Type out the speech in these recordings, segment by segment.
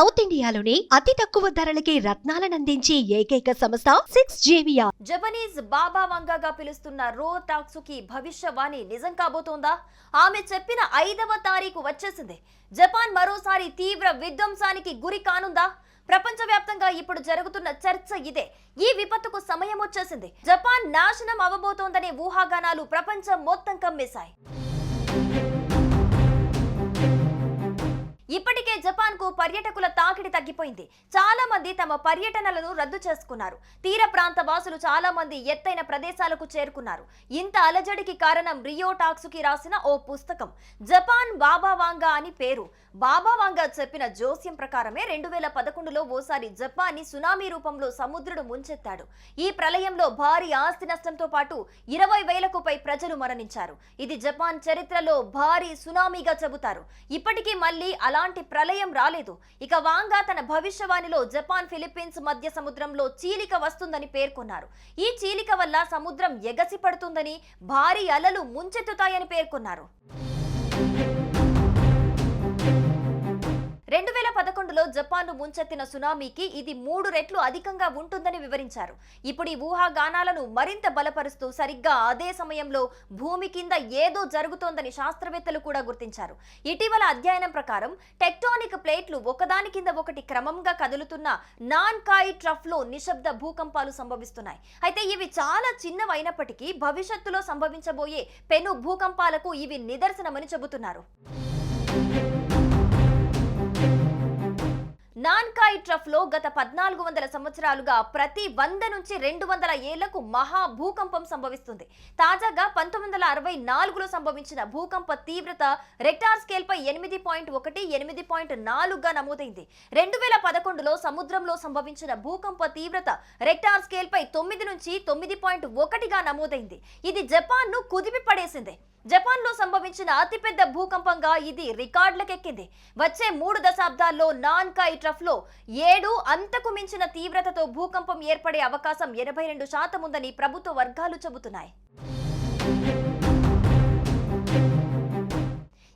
South ఇండియాలోని అతి తక్కువ ధరలకి రత్నాలనందించే ఏకైక సంస్థ సిక్స్ జేవియా జపనీస్ బాబా వంగగా పిలుస్తున్న రో టాక్సుకి భవిష్యవాణి నిజం కాబోతోందా? ఆమె చెప్పిన ఐదవ తారీఖు వచ్చేసింది. జపాన్ మరోసారి తీవ్ర విధ్వంసానికి గురి కానుందా? ప్రపంచవ్యాప్తంగా ఇప్పుడు జరుగుతున్న చర్చ ఇదే. ఈ విపత్తుకు సమయం వచ్చేసింది. జపాన్ నాశనం అవబోతోందనే ఊహాగానాలు ప్రపంచం మొత్తం కమ్మేశాయి. ఇప్పటికే జపాన్కు పర్యటకుల తాకిడి తగ్గిపోయింది. చాలా మంది తమ పర్యటనలను రద్దు చేసుకున్నారు. తీర ప్రాంత వాసులు చాలా మంది ఎత్తైన ప్రదేశాలకు చేరుకున్నారు. ఇంత అలజడికి కారణం రియో టాక్సుకి రాసిన ఓ పుస్తకం. జపాన్ బాబా వాంగా అని పేరు. బాబా వాంగా చెప్పిన జోస్యం ప్రకారమే రెండు వేల పదకొండులో ఓసారి జపాన్ని సునామీ రూపంలో సముద్రుడు ముంచెత్తాడు. ఈ ప్రళయంలో భారీ ఆస్తి నష్టంతో పాటు ఇరవై వేలకు పై ప్రజలు మరణించారు. ఇది జపాన్ చరిత్రలో భారీ సునామీగా చెబుతారు. ఇప్పటికీ మళ్ళీ ఎలాంటి ప్రళయం రాలేదు. ఇక వాంగా తన భవిష్యవాణిలో జపాన్ ఫిలిప్పీన్స్ మధ్య సముద్రంలో చీలిక వస్తుందని పేర్కొన్నారు. ఈ చీలిక వల్ల సముద్రం ఎగసి పడుతుందని భారీ అలలు ముంచెత్తుతాయని పేర్కొన్నారు. రెండు వేల పదకొండులో జపాన్ను ముంచెత్తిన సునామీకి ఇది మూడు రెట్లు అధికంగా ఉంటుందని వివరించారు. ఇప్పుడు ఈ ఊహాగానాలను మరింత బలపరుస్తూ సరిగ్గా అదే సమయంలో భూమి కింద ఏదో జరుగుతోందని శాస్త్రవేత్తలు కూడా గుర్తించారు. ఇటీవల అధ్యయనం ప్రకారం టెక్టానిక్ ప్లేట్లు ఒకదాని కింద ఒకటి క్రమంగా కదులుతున్న నాన్ కాయి ట్రఫ్లో నిశ్శబ్ద భూకంపాలు సంభవిస్తున్నాయి. అయితే ఇవి చాలా చిన్నవైనప్పటికీ భవిష్యత్తులో సంభవించబోయే పెను భూకంపాలకు ఇవి నిదర్శనమని చెబుతున్నారు. నాన్కాయి ట్రఫ్లో గత పద్నాలుగు వందల సంవత్సరాలుగా ప్రతి వంద నుంచి రెండు వందల ఏళ్ళకు మహా భూకంపం సంభవిస్తుంది. తాజాగా పంతొమ్మిది వందల అరవై నాలుగులో సంభవించిన భూకంప తీవ్రత రెక్టార్ స్కేల్ పై ఎనిమిది పాయింట్ ఒకటి ఎనిమిది పాయింట్ నాలుగుగా నమోదైంది. రెండు వేల పదకొండులో సముద్రంలో సంభవించిన భూకంప తీవ్రత రెక్టార్ స్కేల్ పై తొమ్మిది నుంచి తొమ్మిది పాయింట్ ఒకటిగా నమోదైంది. ఇది జపాన్ను కుదిపి పడేసింది జపాన్లో సంభవించిన అతిపెద్ద భూకంపంగా ఇది రికార్డులకెక్కింది. వచ్చే మూడు దశాబ్దాల్లో నాన్కాయి ట్రఫ్ లో ఏడు అంతకు మించిన తీవ్రతతో భూకంపం ఏర్పడే అవకాశం ఎనభై రెండు శాతం ఉందని ప్రభుత్వ వర్గాలు చెబుతున్నాయి.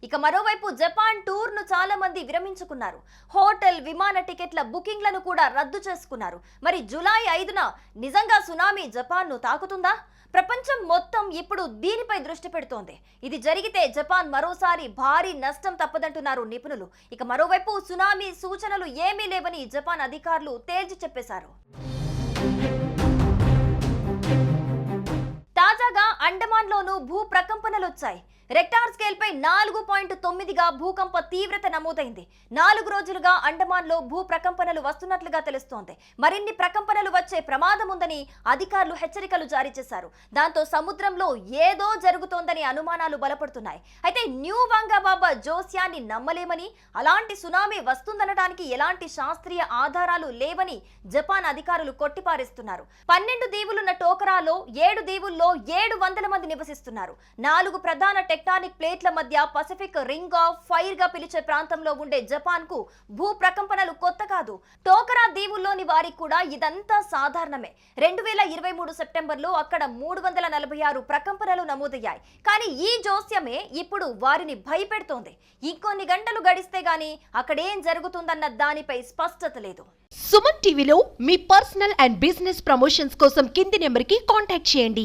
ఇక మరోవైపు జపాన్ టూర్ను చాలా మంది విరమించుకున్నారు. హోటల్ విమాన టికెట్ల బుకింగ్లను కూడా రద్దు చేసుకున్నారు. మరి జూలై ఐదున నిజంగా సునామీ జపాన్ను తాకుతుందా? ప్రపంచం మొత్తం ఇప్పుడు దీనిపై దృష్టి పెడుతోంది. ఇది జరిగితే జపాన్ మరోసారి భారీ నష్టం తప్పదంటున్నారు నిపుణులు. ఇక మరోవైపు సునామీ సూచనలు ఏమీ లేవని జపాన్ అధికారులు తేల్చి చెప్పేశారు. తాజాగా అండమాన్లోనూ భూ ప్రకంపనలు వచ్చాయి రెక్టార్ స్కేల్ పై నాలుగు పాయింట్ తొమ్మిదిగా భూకంప తీవ్రత నమోదైంది. నాలుగు రోజులుగా అండమాన్లో భూ ప్రకంపనలు వస్తున్నట్లుగా తెలుస్తోంది. మరిన్ని ప్రకంపనలు వచ్చే ప్రమాదం ఉందని అధికారులు హెచ్చరికలు జారీ చేశారు. దాంతో సముద్రంలో ఏదో జరుగుతోందని అనుమానాలు బలపడుతున్నాయి. అయితే న్యూ వంగబాబా జోస్యాన్ని నమ్మలేమని అలాంటి సునామీ వస్తుందనడానికి ఎలాంటి శాస్త్రీయ ఆధారాలు లేవని జపాన్ అధికారులు కొట్టిపారేస్తున్నారు. పన్నెండు దీవులున్న టోకరాలో ఏడు దీవుల్లో ఏడు వందల మంది నివసిస్తున్నారు. నాలుగు ప్రధాన టెక్టానిక్ ప్లేట్ల మధ్య పసిఫిక్ రింగ్ ఆఫ్ ఫైర్గా పిలిచే ప్రాంతంలో ఉండే జపాన్కు భూ ప్రకంపనలు కొత్త కాదు. టోకరా దీవుల్లోని వారికి కూడా ఇదంతా సాధారణమే. రెండు వేల ఇరవై మూడు సెప్టెంబర్లో అక్కడ మూడు వందల నలభై ఆరు ప్రకంపనలు నమోదయ్యాయి. కానీ ఈ జోస్యమే ఇప్పుడు వారిని భయపెడుతోంది. ఇంకొన్ని గంటలు గడిస్తే గాని అక్కడేం జరుగుతుందన్న దానిపై స్పష్టత లేదు. సుమన్ టీవీలో మీ పర్సనల్ అండ్ బిజినెస్ ప్రమోషన్స్ కోసం కింది నెంబర్కి కాంటాక్ట్ చేయండి.